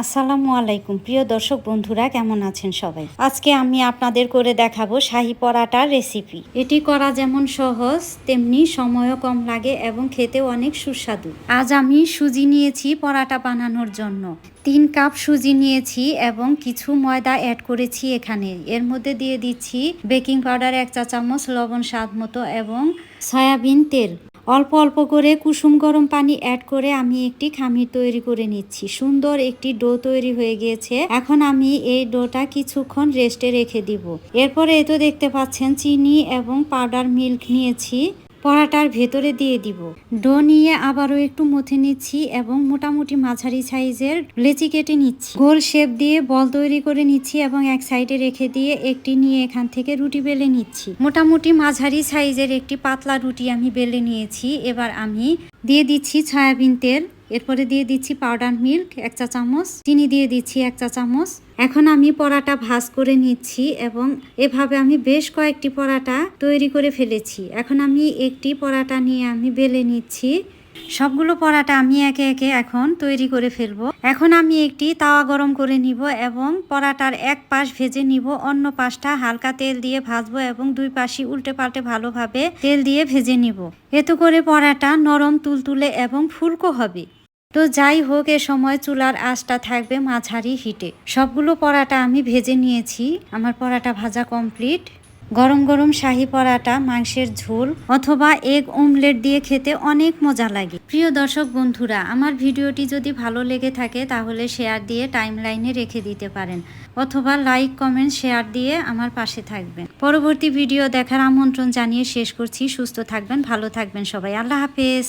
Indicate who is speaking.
Speaker 1: আসসালামু আলাইকুম। প্রিয় দর্শক বন্ধুরা, কেমন আছেন সবাই? আজকে আমি আপনাদের করে দেখাবো শাহি পরাটার রেসিপি এটি করা যেমন সহজ, তেমনি সময়ও কম লাগে এবং খেতেও অনেক সুস্বাদু। আজ আমি সুজি নিয়েছি পরাটা বানানোর জন্য। তিন কাপ সুজি নিয়েছি এবং কিছু ময়দা অ্যাড করেছি এখানে। এর মধ্যে দিয়ে দিচ্ছি বেকিং পাউডার এক চা চামচ লবণ স্বাদ মতো এবং সয়াবিন তেল। অল্প অল্প করে কুসুম গরম পানি অ্যাড করে আমি একটি খামির তৈরি করে নিচ্ছি। সুন্দর একটি ডো তৈরি হয়ে গিয়েছে। এখন আমি এই ডোটা কিছুক্ষণ রেস্টে রেখে দিব। এরপরে তো দেখতে পাচ্ছেন, চিনি এবং পাউডার মিল্ক নিয়েছি। পরাটার ভেতরে দিয়ে দিব। ডো নিয়ে আবারও একটু মথে নিচ্ছি এবং মোটামুটি মাঝারি সাইজের লেচি কেটে নিচ্ছি। গোল শেপ দিয়ে বল তৈরি করে নিচ্ছি এবং এক সাইডে রেখে দিয়ে একটি নিয়ে এখান থেকে রুটি বেলে নিচ্ছি। মোটামুটি মাঝারি সাইজের একটি পাতলা রুটি আমি বেলে নিয়েছি। এবার আমি দিয়ে দিচ্ছি সয়াবিন তেল। এরপরে দিয়ে দিচ্ছি পাউডার মিল্ক এক চা চামচ। চিনি দিয়ে দিচ্ছি এক চা চামচ। এখন আমি পরাটা ভাজ করে নিচ্ছি এবং এভাবে আমি বেশ কয়েকটি পরাটা তৈরি করে ফেলেছি। এখন আমি একটি পরাটা নিয়ে আমি বেলে নিচ্ছি। সবগুলো পরাটা আমি একে একে এখন তৈরি করে ফেলব। এখন আমি একটি তাওয়া গরম করে নিব এবং পরাটার এক পাশ ভেজে নিব, অন্য পাশটা হালকা তেল দিয়ে ভাজবো এবং দুই পাশই উল্টে পাল্টে ভালোভাবে তেল দিয়ে ভেজে নিব। এতে করে পরাটা নরম তুলতুলে এবং ফুলকো হবে। তো যাই হোক, এ সময় চুলার আঁচটা থাকবে মাঝারি হিটে। সবগুলো পরাটা আমি ভেজে নিয়েছি। আমার পরাটা ভাজা কমপ্লিট। গরম গরম শাহি পরাটা, মাংসের ঝোল অথবা এগ অমলেট দিয়ে খেতে অনেক মজা লাগে। প্রিয় দর্শক বন্ধুরা, আমার ভিডিওটি যদি ভালো লেগে থাকে তাহলে শেয়ার দিয়ে টাইম লাইনে রেখে দিতে পারেন অথবা লাইক, কমেন্ট, শেয়ার দিয়ে আমার পাশে থাকবেন। পরবর্তী ভিডিও দেখার আমন্ত্রণ জানিয়ে শেষ করছি। সুস্থ থাকবেন, ভালো থাকবেন সবাই। আল্লাহ হাফেজ।